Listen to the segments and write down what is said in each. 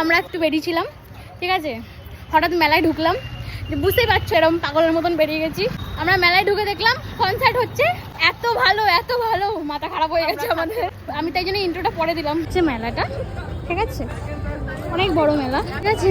আমরা একটু বেরিয়েছিলাম ঠিক আছে? হঠাৎ মেলায় ঢুকলাম। যে বুঝতেই পারছ এরকম পাগলের মতন বেরিয়ে গেছি। আমরা মেলায় ঢুকে দেখলাম কনসার্ট হচ্ছে। এত ভালো এত ভালো। মাথা খারাপ হয়ে গেছে আমাদের। আমি তাই জন্য ইন্ট্রোটা পরে দিলাম। হচ্ছে মেলাটা ঠিক আছে? অনেক বড় মেলা ঠিক আছে?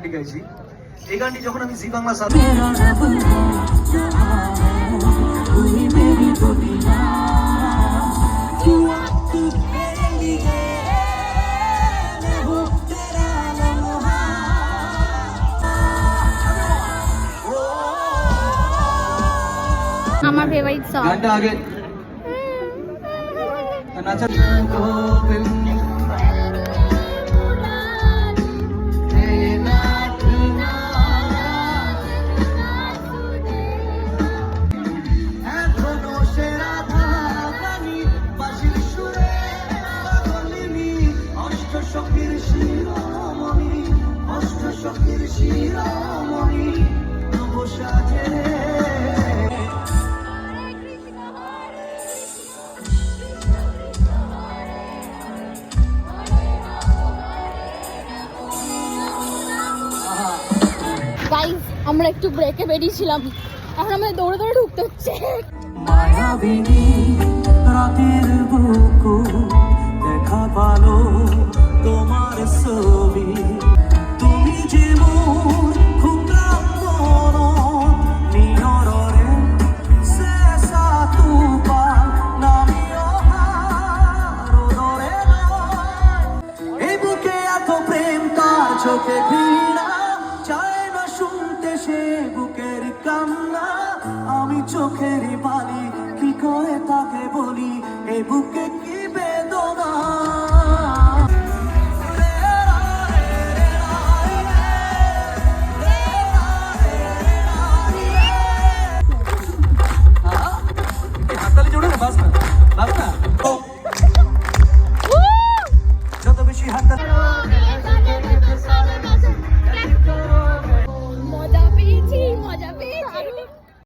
গানটি গাইছি। এই গানটি যখন আমি জি বাংলা আমার ফেভারিট সং গানটা আগে। নাচা গাইস আমরা একটু ব্রেকে বেরিয়েছিলাম। এখন আমাদের দৌড়ে দৌড়ে ঢুকতে হচ্ছে। মায়াবিনী রাতের বুকু দেখা পালো। চোখে ঘৃণা চায় না শুনতে সে বুকের কান্না। আমি চোখের বালি কি করে তাকে বলি এই বুকে কি বেদনা? যত বেশি হাততালি